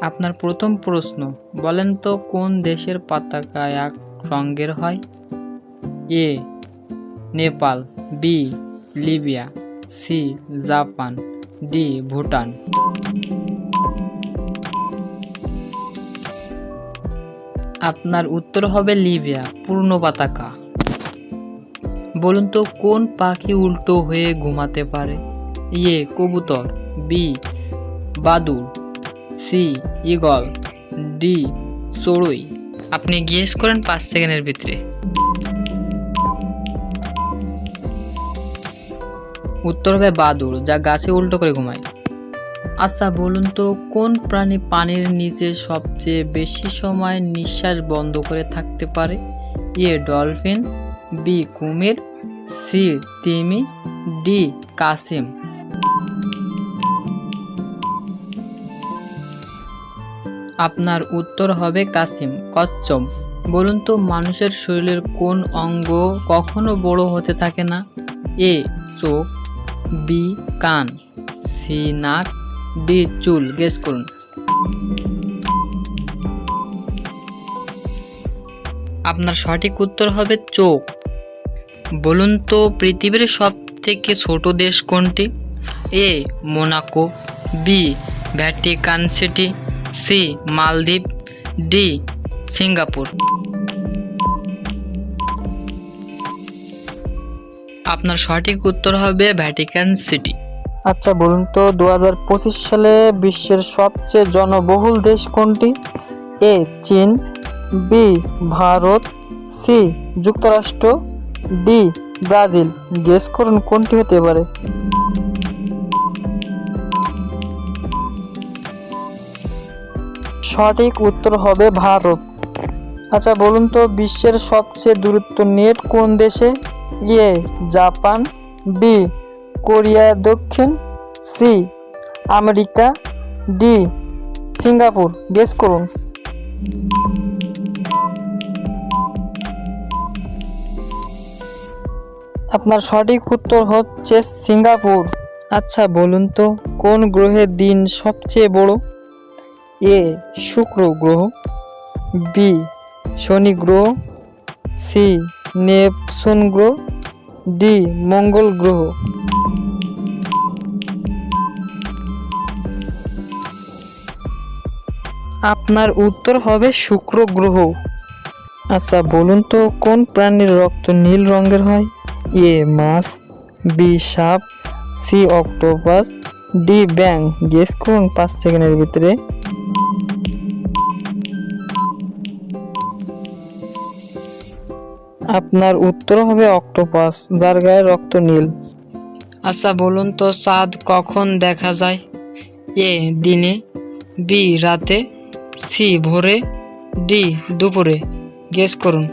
আপনার প্রথম প্রশ্ন, বলেন তো কোন দেশের পতাকা এক রঙের হয়? A, Nepal, B, Libya, C, Japan, D, Bhutan. আপনার উত্তর হবে লিবিয়া, পূর্ণ পতাকা। বলুন তো কোন পাখি উল্টো হয়ে ঘুমাতে পারে? এ, কবুতর, বি, বাদুড়। সি, ইগল, ডি, চড়ুই। আপনি গেস করেন পাঁচ সেকেন্ডের ভিতরে। উত্তর হবে বাদুড়, যা গাছে উল্টো করে ঘুমায়। আচ্ছা বলুন তো, কোন প্রাণী পানির নিচে সবচেয়ে বেশি সময় নিঃশ্বাস বন্ধ করে থাকতে পারে? এ, ডলফিন, বি, কুমির, সি, তিমি, ডি, কাসিম। আপনার উত্তর হবে কাসিম, কচ্ছপ। বলুন তো, মানুষের শরীরের কোন অঙ্গ কখনো বড় হতে থাকে না? এ, চোখ, বি, কান, সি, নাক, ডি, চুল। গেস করুন। আপনার সঠিক উত্তর হবে চোখ। বলুন তো, পৃথিবীর সব থেকে ছোট দেশ কোনটি? A, Monaco, B, Vatican City C, Maldives, D, Singapore. আপনার সঠিক উত্তর হবে ভ্যাটিকান সিটি। আচ্ছা বলুন তো দু হাজার পঁচিশ সালে বিশ্বের সবচেয়ে জনবহুল দেশ কোনটি? এ, চীন, বি, ভারত, সি, যুক্তরাষ্ট্র, ডি, ব্রাজিল। গেস করুন কোনটি হতে পারে। সঠিক উত্তর হবে ভারত। আচ্ছা বলুন তো বিশ্বের সবচেয়ে দূরত্ব নেট কোন দেশে? এ, জাপান, বি, কোরিয়া, দক্ষিণ, C, America, D, Singapore. Guess করুন। আপনার সঠিক উত্তর হচ্ছে সিঙ্গাপুর। আচ্ছা বলুন তো কোন গ্রহের দিন সবচেয়ে বড়? এ শুক্র গ্রহ, বি শনি গ্রহ, সি নেপসুন গ্রহ, ডি মঙ্গল গ্রহ। আপনার উত্তর হবে শুক্র গ্রহ। আচ্ছা বলুন তো, কোন প্রাণীর রক্ত নীল রঙের হয়? এ মাছ, বি সাপ, সি অক্টোপাস, ডি ব্যাং গেস করুন পাঁচ সেকেন্ডের ভিতরে। আপনার উত্তর হবে অক্টোপাস, যার গায়ে রক্ত নীল। আচ্ছা বলুন তো চাঁদ কখন দেখা যায়? এ, দিনে, বি, রাতে, সি, ভোরে, ডি, দুপুরে। গেস করুন।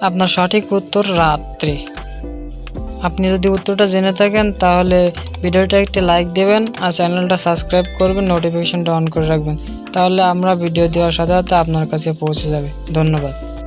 আপনার সঠিক উত্তর রাত্রে। আপনি যদি উত্তরটা জেনে থাকেন, তাহলে ভিডিওটা একটি লাইক দেবেন আর চ্যানেলটা সাবস্ক্রাইব করবেন নোটিফিকেশনটা অন করে রাখবেন। তাহলে আমরা ভিডিও দেওয়ার সাথে সাথে আপনার কাছে পৌঁছে যাবে। ধন্যবাদ।